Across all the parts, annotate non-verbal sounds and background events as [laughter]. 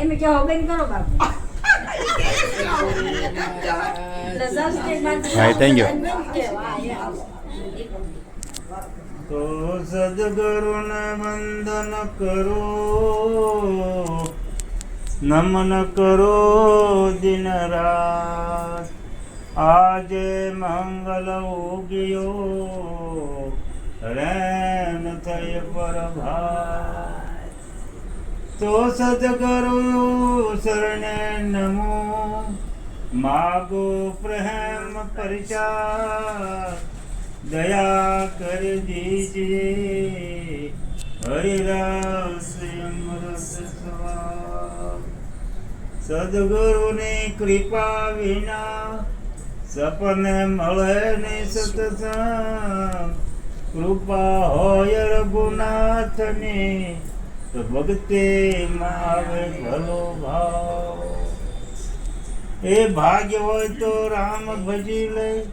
એમ કે બેન કરો બાપુ. એટલે સંસ્કૃતમાં હા, thank you. કે વાહ, યાર. તો સદગુરુને વંદન કરો. નમન કરો દિન રાત. આજે મંગલ ઉગ્યો. રેન થઈ પ્રભાત તો સદગુરુ શરણે નમો. માગો પ્રેમ પરિચા. દયા કર દીજે. હરિરાસ સદગુરુની કૃપા વિના સપને મળે ને સતસંગ કૃપા હોય રઘુનાથની, તો ભગતે માવે ભલો ભાવ. એ ભાગ્ય હોય તો રામ ભજી લે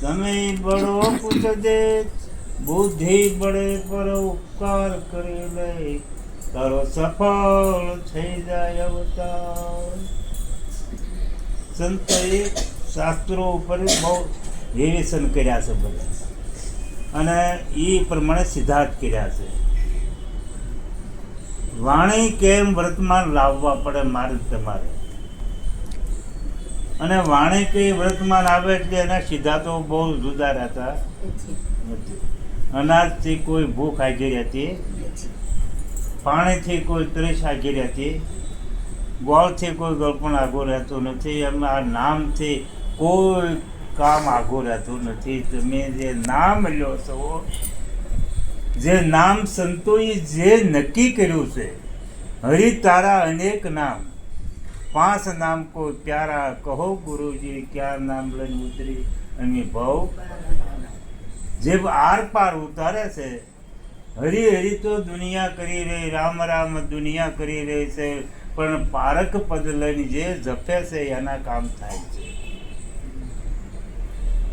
તમે બળો પૂછ દે, બુદ્ધિ બળે પર ઉપકાર કરી લે. તારો સફળ થઈ જાય અવતાર. સંતોએ શાસ્ત્રો ઉપર બહુ રિવિઝન કર્યા છે બધા. અને એ પ્રમાણે સિદ્ધાર્થ કર્યા છે. વાણી કેમ વર્તમાન લાવવા પડે મારે તમારે. અને વાણી કઈ વર્તમાન આવે એટલે એના સિદ્ધાંતો બહુ જુદા રહેતા નથી. અનાજથી કોઈ ભૂખ આગી રહેતી પાણીથી કોઈ ત્રેસ આગી રહેતી. ગોળથી કોઈ ગળપણ આગો રહેતું નથી. એમ નામથી કોઈ કામ આગો રહેતું નથી. તમે જે નામ લ્યો છો જે નામ સંતોએ જે નક્કી કર્યું છે, હરિ તારા અનેક નામ, પાંચ નામ કો પ્યારા કહો ગુરુજી, ક્યાં નામ લઈને ઉતરી અને ભાવ. જે આર પાર ઉતારે છે, હરી હરી તો દુનિયા કરી રહી, રામ રામ દુનિયા કરી રહી છે, પણ પારક પદ લઈને જે જપે છે, એના કામ થાય છે.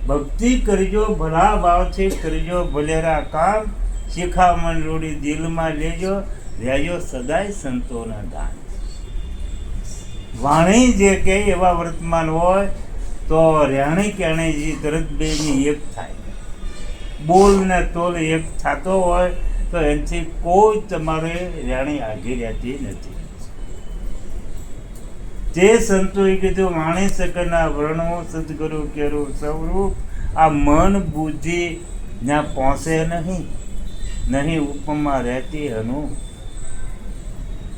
ભક્તિ કરજો, ભલા ભાવથી કરજો, ભલેરા કામ શિખામણ રૂડી દિલમાં લેજો, રહેજો સદાય સંતોના દાન. વાણી જે કે એવા વર્તમાન હોય, તો રહેણી કહેણી તરત બેની એક થાય. બોલ ને તોલ એક થતો હોય, તો એનાથી કોઈ તમારે રહેણી આગી રહેતી નથી. તે સંતોએ કીધું, વાણી શકરના વર્ણો સદગુરુ કેરો સ્વરૂપ. આ મન બુદ્ધિ ત્યાં પહોંચે નહીં નહીં ઉપમા રહેતી અનુ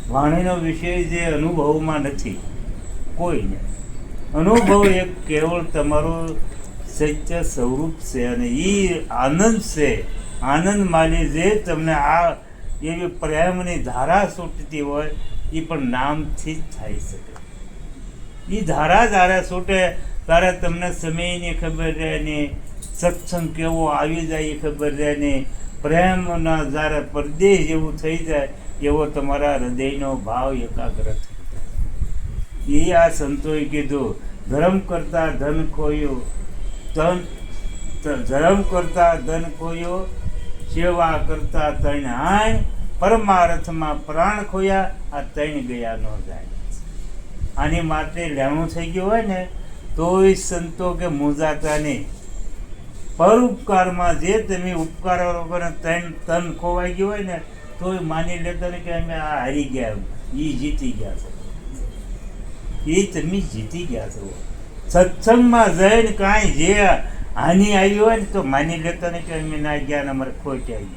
વાણીનો વિષય જે અનુભવમાં નથી કોઈને અનુભવ એક કેવળ તમારું સત્ય સ્વરૂપ છે અને એ આનંદ છે. આનંદ માલી જે તમને આ એવી પ્રેમની ધારા છૂટતી હોય એ પણ નામથી જ થઈ શકે. એ ધારા ધારા છૂટે ત્યારે તમને સમયની ખબર રહે નહીં સત્સંગ કેવો આવી જાય એ ખબર રહે નહીં પ્રેમના જ્યારે પરદેશ જેવું થઈ જાય, એવો તમારા હૃદયનો ભાવ એકાગ્ર થઈ જાય એ આ સંતોએ કીધું, ધર્મ કરતા ધન ખોયું, ધન, ધર્મ કરતા ધન ખોયો, સેવા કરતા તણ હાય, પરમાર્થમાં પ્રાણ ખોયા, આ તૈણ ગયા ન જાય. આની માટે લેણું થઈ ગયું હોય ને, તોય સંતો કે મૂંઝાતા નહીં પર ઉપકારમાં જે તમે ઉપકાર તન તન ખોવાઈ ગયું હોય ને, તોય માની લેતા ને કે અમે આ હારી ગયા એ જીતી ગયા છો. એ તમે જીતી ગયા છો. સત્સંગમાં જઈને કાંઈ જે હાની આવી હોય ને, તો માની લેતા ને કે અમે ના ગયા અમારે ખોટ આવી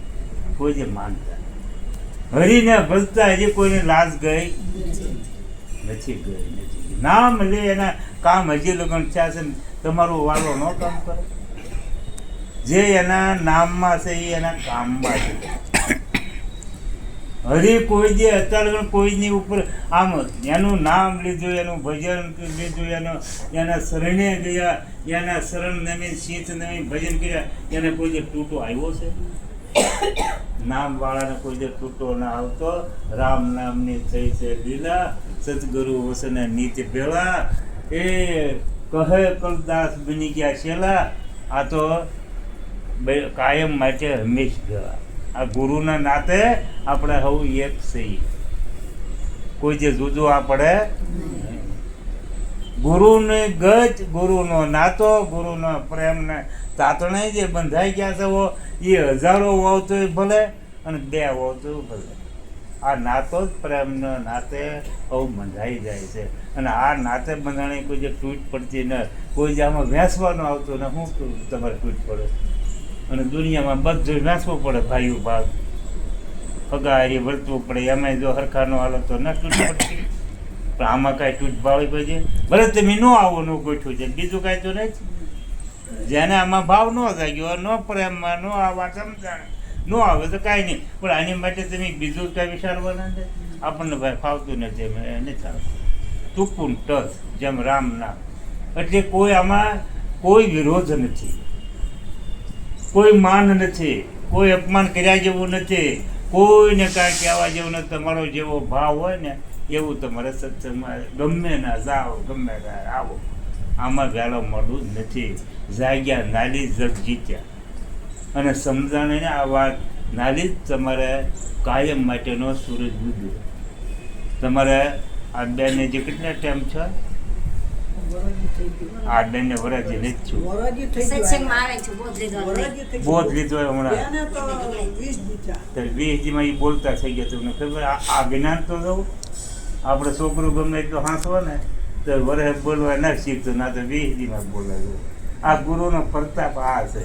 કોઈ જે માનતા. હરીને ભજતા હજી કોઈને લાશ ગઈ? નથી ગઈ, નથી નામ લે એના, કામ હજી લગ્ન થયા છે તમારું વાલો ન કામ કરે? જે એના નામમાં છે એ એના કામમાં છે. હરી કોઈ જે અત્યારે કોઈની ઉપર, આમ એનું નામ લીધું, એનું ભજન લીધું, એનો, એના શરણે ગયા, એના શરણ નમી, શીત નમી, ભજન કર્યા, એને કોઈ જે તૂટો આવ્યો છે? નામ વાળાને કોઈ જે તૂટો ના આવતો, રામ નામની થઈ છે લીલા સદગુરુ વસને નીતિ પેલા એ કહે કલદાસ બની ગયા છેલા આ તો કાયમ માટે હંમેશ ગવા આ ગુરુના નાતે આપણે હવ એક સહી. કોઈ જે જુદું આપણે ગુરુને ગજ, ગુરુનો નાતો, ગુરુનો પ્રેમને તાતણે જે બંધાઈ ગયા છે એ હજારો વાવતો ભલે અને બે વાવતો ભલે. આ નાતો જ પ્રેમનો નાતે બહુ બંધાઈ જાય છે. અને આ નાતે બંધાણી કોઈ જે તૂટ પડતી ન, કોઈ જે આમાં વેસવાનું આવતું ને શું તમારે તૂટ પડે. અને દુનિયામાં બધું વેસવું પડે ભાઈઓ ભાગ એ વર્તવું પડે એમાં જો હરખાનો હાલો તો ન તૂટ પડતી. પણ આમાં કાંઈ તૂટ ભાવી પડે ભલે તમે ન આવો, ન ગોઠવું છે, બીજું કાંઈ તો નહીં જેને આમાં ભાવ ન જાગ્યો, ન પ્રેમમાં, ન આવા સમજણ. ન આવે તો કાંઈ નહીં. પણ આની માટે તમે બીજું કાંઈ વિચારવાના છે આપણને ભાઈ ફાવતું નથી એમ નથી આવતું ટૂંકું ટસ જેમ રામ નામ એટલે કોઈ આમાં કોઈ વિરોધ નથી. કોઈ માન નથી. કોઈ અપમાન કર્યા જેવું નથી. કોઈને કાંઈ કહેવા જેવું નથી. તમારો જેવો ભાવ હોય ને, એવું તમારે સત્સંગમાં ગમે ના જાઓ, ગમે ના આવો. આમાં વહેલો મળવું જ નથી. જાગ્યા નાલી જગ જીત્યા. અને સમજાણીને આ વાત નાલી જ તમારે કાયમ માટેનો સૂરજ ઉગ્યો તમારે આ બેને જે કેટલા ટાઈમ છે. આ બેને વરાજી નથી છું વરરાજી થઈ ગયું. સત્સંગમાં આવે છે બોધ લીધો હમણાં. તો વીસ વીસજીમાં એ બોલતા થઈ ગયા તમને ખબર? આ જ્ઞાન તો દઉં આપણે છોકરું ગમે તો હાંસવા ને તો વરહે બોલવા ના શીખતો ના તો વીસજીમાં બોલાવ્યું આ ગુરુનો પ્રતાપ આ છે.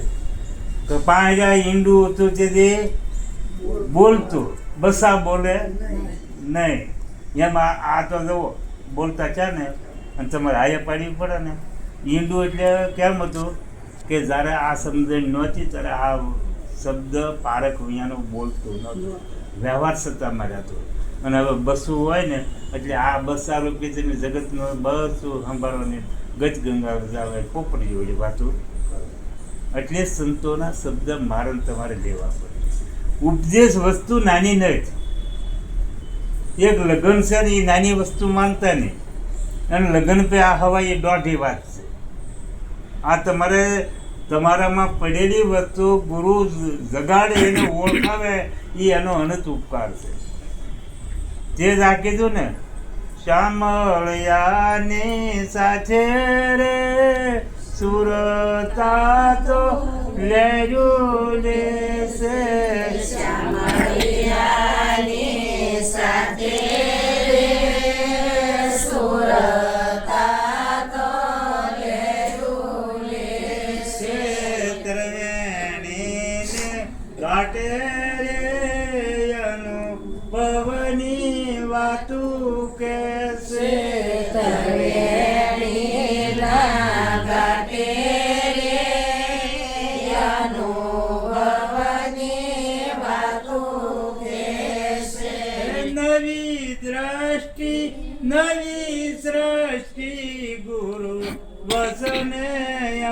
તો પાંચ હિન્દુ હતું તે દે બોલતું, બસા બોલે નહીં. એમાં આ તો જુઓ બોલતા છે ને, અને તમારે હાય પાડવી પડે ને. હિન્દુ એટલે કેમ હતું કે જ્યારે આ સમજણ નહોતી, ત્યારે આ શબ્દ પારખ વિયાનો બોલતું નહોતું. વ્યવહાર સત્તામાં રહેતો. અને હવે બસું હોય ને, એટલે આ બસા રૂપી તમે જગતનું બસું સંભાળવાની ગજગંગા જાવે પોપડી હોય વાતું. એટલે સંતોના શબ્દ મારણ તમારે લેવા પડે ઉપદેશ વસ્તુ નાની નથી એક લગ્ન છે ને એ નાની વસ્તુ માનતા નહીં. અને લગ્ન પે આ હવા એ દોઢી વાત છે. આ તમારે તમારામાં પડેલી વસ્તુ ગુરુ જગાડે એને ઓળખાવે એ એનો અનંત ઉપકાર છે. તે જ આ કીધું ને, શ્યામળિયાની સાથે રે સુરતા તો લેરું લેશે ત્રવેણીને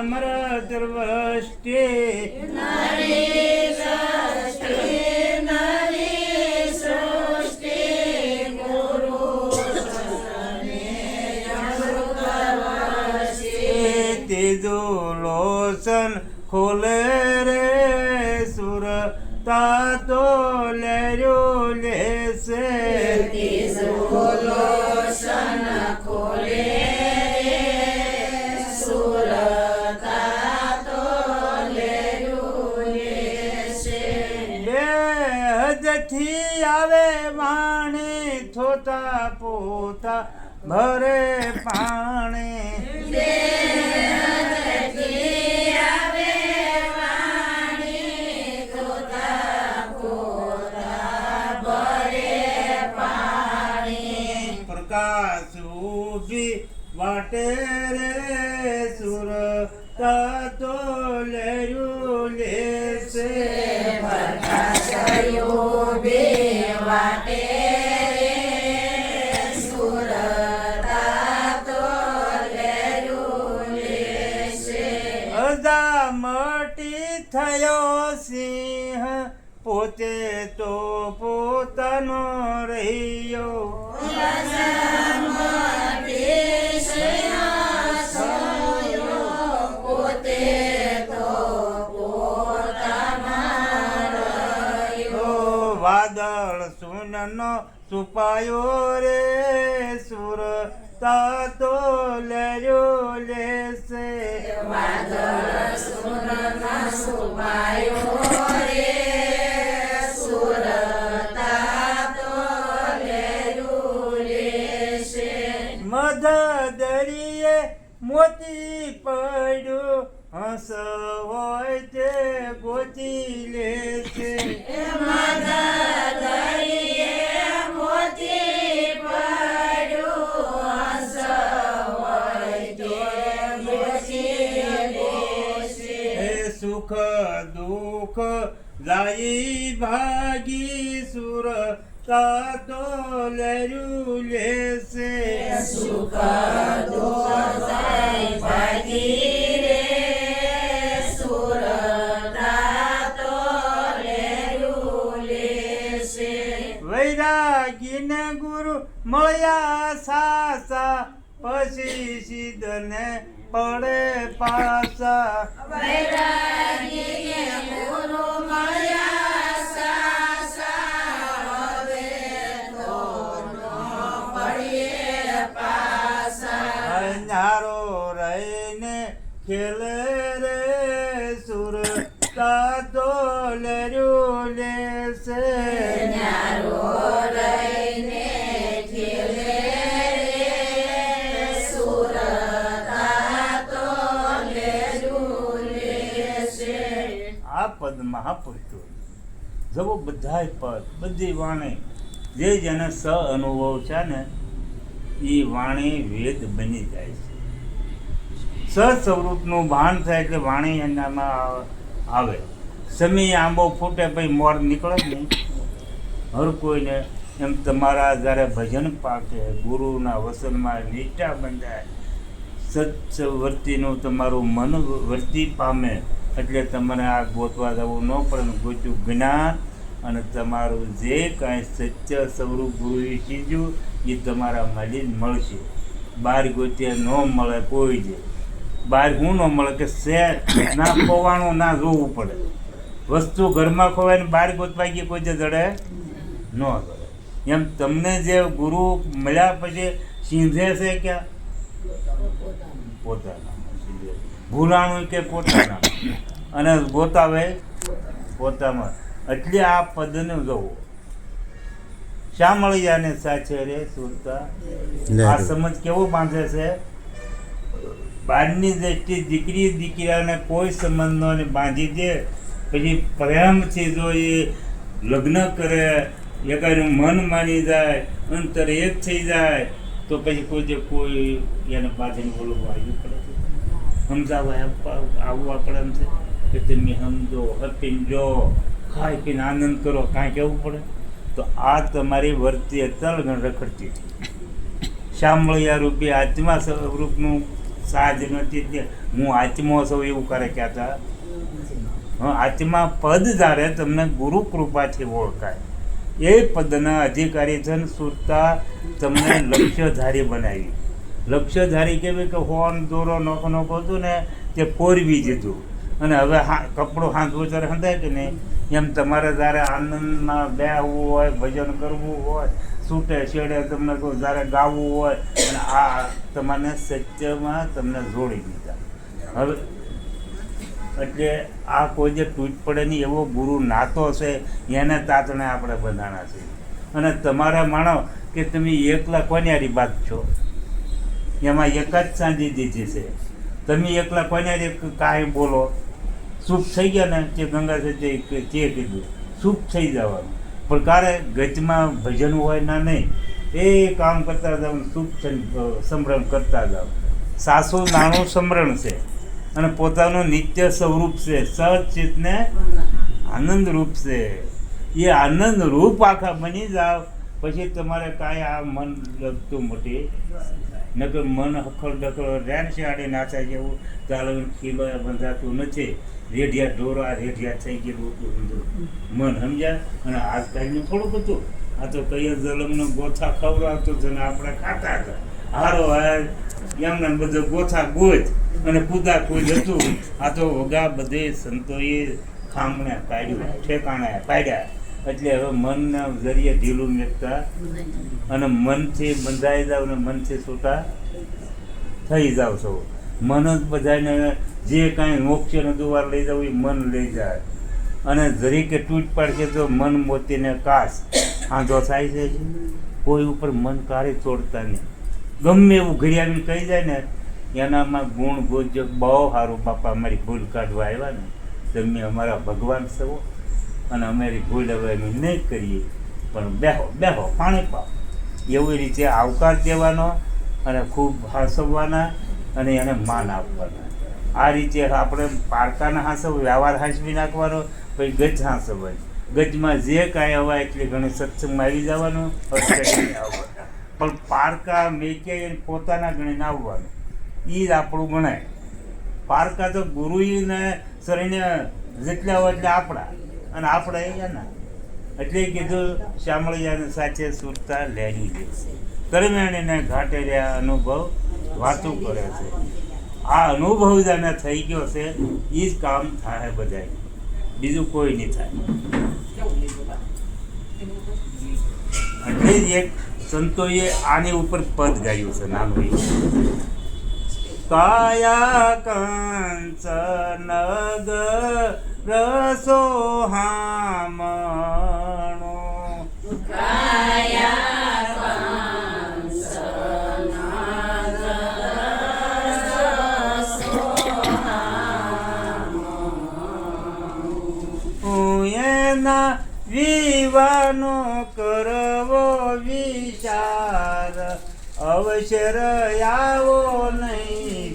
અમૃત વૃષ્ટિ ભરે પાણી. પ્રકાશ ઊભી વાટે રે. રહ્યો વાદળ સુનનો સુપાયો રે સુર તાતો લેયો લેસે વાદળ સુનનો સુપાયો રે મોતી પડ્યો હસ હોય તે ગોતી લે છે. સુખ દુઃખ જાય ભાગી સુર તાતો લેરું લેશે સુખ વૈરાગીને ગુરુ મળ્યા સાસા પછી સિદ્ધને પડે પાસા. આ પદ મહાપુરુષો. જવો બધાય પદ, બધી વાણી. જે જેને સ અનુભવ છે ને એ વાણી વેદ બની જાય છે. સ સ્વરૂપનું ભાન થાય એટલે વાણી એનામાં આવે- સમી આંબો ફૂટે પછી મોર નીકળે જ નહીં. હર કોઈને એમ તમારા જ્યારે ભજન પાકે, ગુરુના વસનમાં નિષ્ઠા બંધાય. સત્સવર્તીનું તમારું મન વર્તી પામે. એટલે તમારે આ ગોતવા જવું ન પડે ગોત્યું જ્ઞાન અને તમારું જે કાંઈ સત્ય સ્વરૂપ ગુરુ શીખ્યું એ તમારા મળી મળશે. બહાર ગોત્યા ન મળે કોઈ જ. બહાર હું ન મળે કે શેર, ના ખોવાનું, ના જોવું પડે. વસ્તુ ઘરમાં ખોવાય બહાર ગોતવા ગઈ કોઈ જે જડે ન જડે. એમ તમને જે ગુરુ મળ્યા પછી સિંધે છે ક્યાં? પોતાના. ભૂલાણું કે પોતાના. અને ગોતાવે પોતામાં. એટલે આ પદને જવું. શામળિયાને સાચે રે સુરતા? આ સમજ કેવો બાંધે છે? બારની દ્રષ્ટિ દીકરી દીકરાને કોઈ સંબંધ ને બાંધી દે પછી પ્રેમથી જો એ લગ્ન કરે એકાનું મન માની જાય અંતર એક થઈ જાય તો પછી કોઈ જે કોઈ એને બાંધીને બોલવું આવ્યું પડે. સમજાવવા આપણે એમ છે કે તમે સમજો હપીને જો પીને આનંદ કરો, કાંઈ કહેવું પડે? તો આ તમારી વર્તી તલગણ રખડતી હતી શામળિયા રૂપી આત્મા સ્વરૂપનું સાજ નથી તે હું આત્મો સૌ એવું કરે કહેતા. આત્મા પદ ધારે તમને ગુરુ કૃપાથી ઓળખાય. એ પદના અધિકારી જન સુરતા તમને લક્ષ્યધારી બનાવી. લક્ષ્યધારી કેવી કે હોન, દોરો, નોખો નોખો હતું ને, તે પોરવી દીધું. અને હવે હા, કપડો હાંધવો ત્યારે હંધાય કે નહીં? એમ તમારે જ્યારે આનંદમાં બેહવું હોય, ભજન કરવું હોય છૂટે છેડે તમને કોઈ જ્યારે ગાવું હોય, અને આ તમને સત્યમાં તમને જોડી દીધા. હવે એટલે આ કોઈ જે તૂટ પડે નહીં, એવો ગુરુ નાતો છે, એને તાતણે આપણે બંધાણા છે અને તમારે માનો કે તમે એકલા કોન્યારી બાદ છો? એમાં એક જ સાંધી દીધી છે. તમે એકલા કોન્યારી કાંઈ બોલો? શુભ થઈ ગયા ને તે ગંગા છે તે કીધું. શુભ થઈ જવાનું. પણ કારે ગચમાં ભજન હોય ના નહીં. એ કામ કરતા જાવ શુભ સમરણ કરતા જાવ સાસુ નાનું સમરણ છે અને પોતાનું નિત્ય સ્વરૂપ છે. સચિતને આનંદ રૂપ છે. એ આનંદ રૂપ આખા બની જાવ પછી તમારે કાંઈ આ મન લગતું મોટી નકર મન હખડ ડખડ રેન શિયાળે નાચા જેવું ચાલો ખીલો બંધાતું નથી. રેઢિયા ઢોરા રેઢિયા થઈ ગયેલું હતું. મન સમજ્યા? અને આજકાલનું થોડુંક હતું. આ તો કઈ જલમનો ગોથા ખવડાવતો હતો ને આપણે ખાતા હતા. હારો હાર એમને બધો ગોથા ગોજ અને કુદા કુદ હતું. આ તો વગા બધે સંતોએ ખામણે કાઢ્યું ઠેકાણે પાડ્યા. એટલે હવે મનના જરીએ ઢીલું મેકતા અને મનથી બંધાઈ જાવ અને મનથી છૂટા થઈ જાવ છો. મન જ બધાને જે કાંઈ મોક્ષનો દુવાર લઈ જાવ એ મન લઈ જાય. અને જરીકે તૂટ પડશે તો મન મોતીને કાશ. આંધો થાય છે કોઈ ઉપર મન કારે તોડતા નહીં. ગમે એવું ઘડિયાળને કહી જાય ને, એનામાં ગુણ ગોજક બહુ સારું બાપા અમારી ભૂલ કાઢવા આવ્યા ને. તમે અમારા ભગવાન સવો અને અમારી ભૂલ હવે અમે નહીં કરીએ. પણ બેહો બેહો, પાણી પાઓ. એવી રીતે આવકાર દેવાનો અને ખૂબ હાંસવવાના અને એને માન આપવાના. આ રીતે આપણે પારકાના હાંસવ, વ્યવહાર હાંસવી નાખવાનો, પછી ગજ હાંસવવાની ગજમાં જે કાંઈ હવા એટલે ઘણી સત્સંગમાં આવી જવાનું. પણ પારકા મેકે પોતાના ગણીને આવવાનું. એ જ આપણું ગણાય. પારકા તો ગુરુને શરીરને જેટલા હોય એટલે આપણા. અને આપણે એના એટલે કીધું, શામળિયાને સાચે સુરતા લેવી દેશે દરમિયાન ઘાટે રહ્યા અનુભવ વાતું કરે છે. આ અનુભવ જેને થઈ ગયો છે એ જ કામ થાય બધાય. બીજું કોઈ નહીં થાય. એટલે જ એક સંતોએ આની ઉપર પદ ગાયું છે નાનું. કાયા કંસ નગ રસો હામણો હું એના વિવાનો કરવો વિચાર. અવસર આવો નહીં.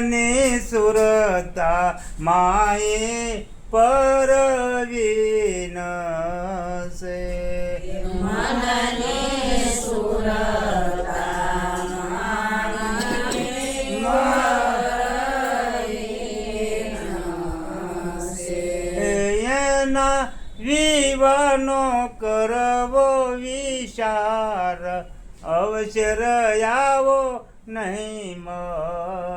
મનની સુરતા માએ પરવીન છે. એના વિવાનો કરવો વિચાર અવસર આવો નહીં મળે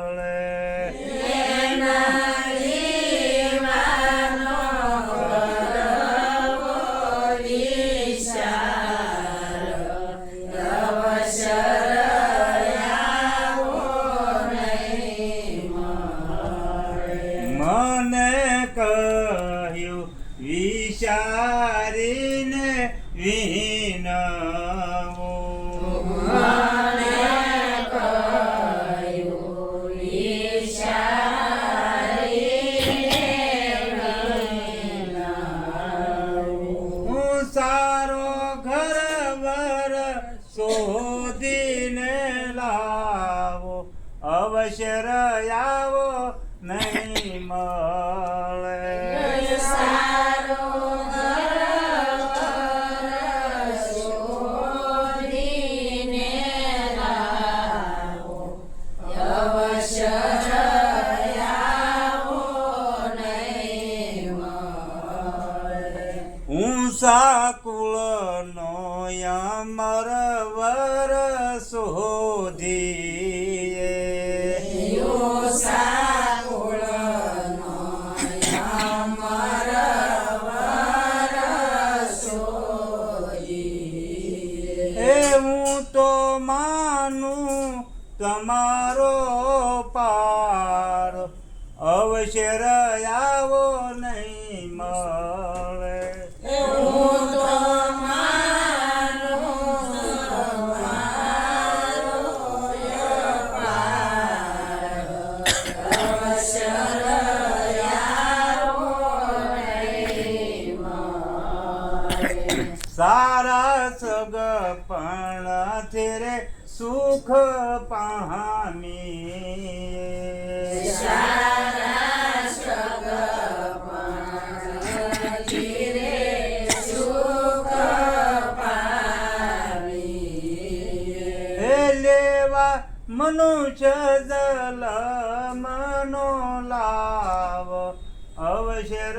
સારા સગ પણ તેરે સુખ પામી હે લેવા મનુષ્ય જલ મનો લાવ અવસર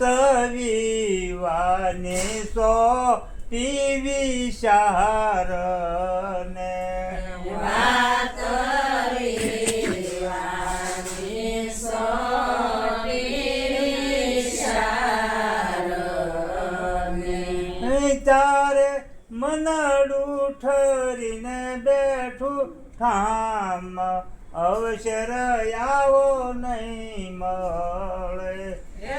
વાત વિવાની સો પીવી શારને તારે મનડું ઠરીને બેઠું ઠામ. અવસર આવો નહીં મળે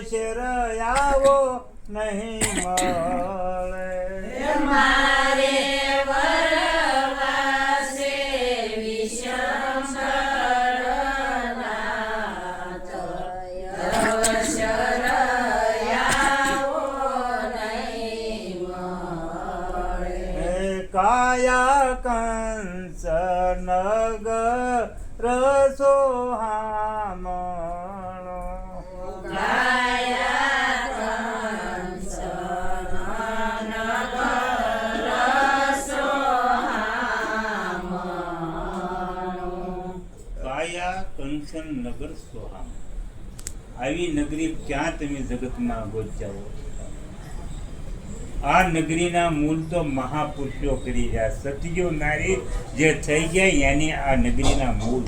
અવસર આવો નહીં મળે. હે કાયા કંસ નગ રસો હામણો આવી નગરી ક્યાં તમે જગતમાં ગોચાવો આ નગરીના મૂળ તો મહાપુરુષો કરી રહ્યા. સતીયો નારી જે થઈ ગયા એની આ નગરીના મૂળ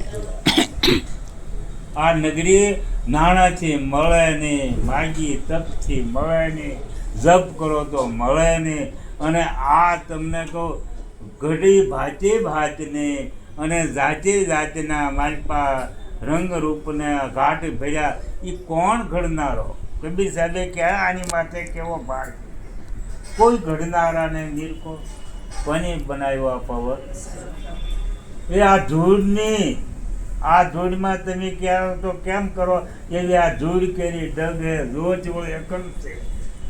આ નગરી નાણાંથી મળે નહીં, માગી તપથી મળે નહીં, જપ કરો તો મળે નહીં. અને આ તમને કહું, ઘડી ભાતે ભાતને અને જાતે જાતના માલપા રંગ રૂપને ઘાટ ભર્યા એ કોણ ઘડનારો? કબીર સાહેબે ક્યાં આની માથે કેવો ભાર કોઈ ઘડનારાને નિરકો કોને બનાવ્યો આ પવન? એ આ ધૂળની આ ધૂળમાં તમે ક્યાં તો કેમ કરો? એવી આ ધૂળ કેરી ડગે વળે એકલ છે.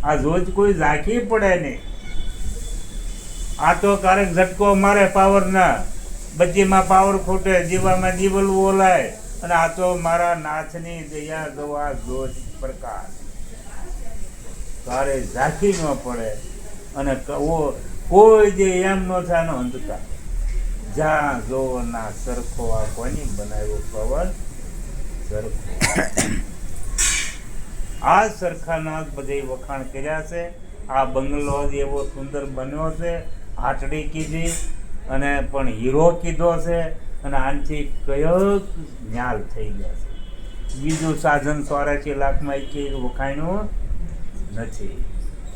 આ જોજ કોઈ ઝાંખી પડે નહીં. આ તો કારણ ઝટકો મારે પાવર ના બચીમાં પાવર ખૂટે જીવામાં જીવલ ઓલાય. અને આ તો મારા નાથની દયા દવા જોજ પ્રકાશ તારે ઝાંખી ન પડે. અને કોઈ જે એમ ન થાય અંધકાર. જ્યાં જોવો ના સરખો આ કોની બનાવ્યો પવન? સરખો. આ સરખાના બધે વખાણ કર્યા છે. આ બંગલો એવો સુંદર બન્યો છે. આટડી કીધી અને પણ હીરો કીધો છે અને આનથી કયોક ન્યાલ થઈ ગયા છે. બીજું સાધન સ્વારાચી લાખમાં એક વખાણ્યું નથી.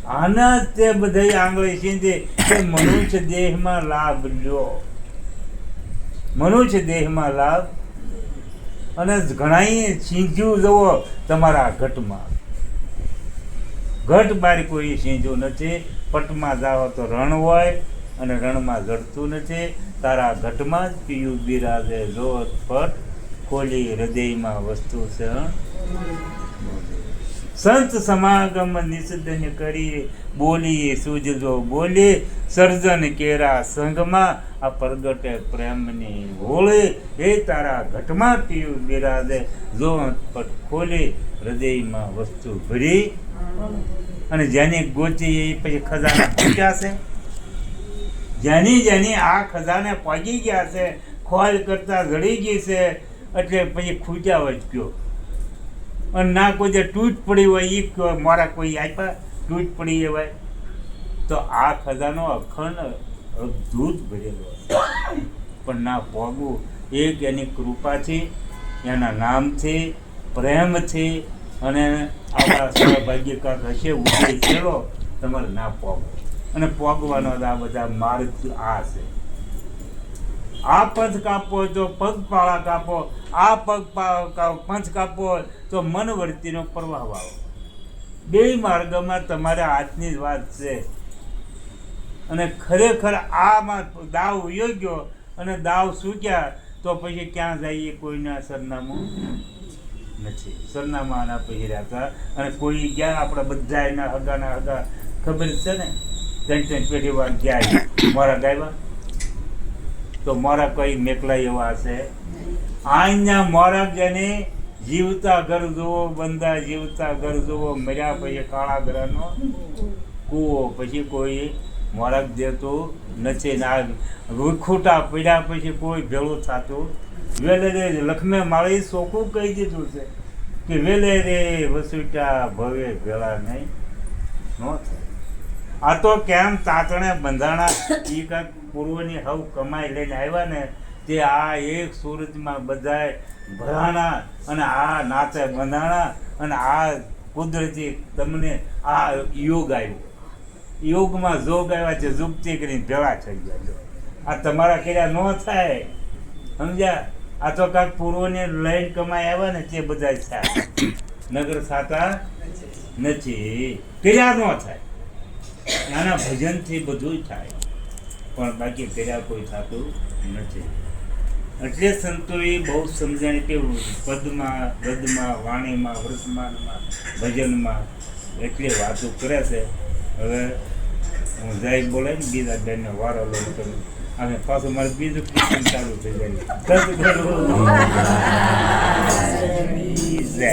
આના તે બધા આંગળી સીંધી મનુષ્ય દેહમાં લાભ લ્યો. મનુષ્ય દેહમાં લાભ અને ઘણાય સિંજુ જવો તમારા ઘટમાં. ઘટ બાર કોઈ સિંધ્યું નથી, પટમાં જાઓ તો રણ હોય અને રણમાં જડતું નથી. તારા ઘટમાં જ પીયું બિરાજે જોત પટ ખોલી હૃદયમાં વસ્તુ છે સંત સમાગમ નિષિદ્ધ કરી બોલી, સૂજજો બોલી સર્જન કેરા સંઘમાં આ પ્રગટે પ્રેમની હોળી, એ તારા ઘટમાં પીયું બિરાજે. જો પટ ખોલી, હૃદયમાં વસ્તુ ભરી. અને જેની ગોચી એ પછી ખજાના પૂછ્યા છે. જેની જેની આ ખજાને પગી ગયા છે, ખોલ કરતા જડી ગઈ છે, એટલે પછી ખૂટ્યા વચક્યો અને ના કોઈ જે તૂટ પડી હોય એ મારા કોઈ આપ્યા? તૂટ પડી એવાય તો આ ખજાનો અખંડ અદ્ભુત ભરેલો પણ ના ભોગવું. એક એની કૃપાથી, એના નામથી, પ્રેમથી અને આપણા સહભાગ્ય કાંક હશે, ઉદય છેડો તમારે ના પોગો અને પોગવાનો આ બધા માર્ગ આ છે. આ પંથ કાપો તો તો પગપાળા કાપો, આ પગ પા- કા- પંથ કાપવો હોય તો મનવર્તીનો પ્રવાહ વાળો. બે માર્ગમાં તમારે આજની જ વાત છે. અને ખરેખર આમાં દાવ યોગ્યો અને દાવ સૂક્યા, તો પછી ક્યાં જઈએ કોઈના સરનામું નથી. સરનામા આના પછી હતા અને કોઈ ગયા આપણા બધા એના હગાના હગા. ખબર છે ને? ત્રણ ત્રણ પેઢી વાર ગયા મારા ગાયવા? તો મારા કઈ મેકલા એવા હશે? આઈના મોરા જેને જીવતા ઘર જુઓ, બંદા જીવતા ઘર જુઓ, મર્યા પછી કાળા ગ્રહનો કૂવો, પછી કોઈ મોરક દેતું નથી ના રૂખૂટા પડ્યા પછી કોઈ ભેળું થતું. વેલે રે લખમે માળી સોખું કહી દીધું છે કે વેલે રે વસુટા ભવે ભેળા નહીં. નો થાય. આ તો કેમ તાતણે બંધાણા એ કંઈક પૂર્વની હવ કમાઈ લઈને આવ્યા ને તે આ એક સુરતમાં બધાય ભરાણા અને આ નાચે બંધાણા અને આ કુદરતી તમને આ યોગ આવ્યો યોગમાં જોગ આવ્યા છે જુગતી કરીને ભેળા થઈ ગયા આ તમારા કર્યા ન થાય. સમજ્યા? આ તો કાંક પૂર્વને લઈને કમાઈ આવ્યા ને તે બધા થાય. નગર સાતા નથી. કર્યા ન થાય. નાના ભજનથી બધું થાય. પણ બાકી કર્યા કોઈ થતું નથી. એટલે સંતોએ બહુ સમજાય કે પદમાં, ગદમાં, વાણીમાં, વર્તમાનમાં, ભજનમાં એટલી વાતો કરે છે. હવે હું જાય બોલાય ને બીજા બેનને વારો લઉં તો. અને પાછું મારે બીજું કિચન ચાલુ થઈ જાય. [laughs]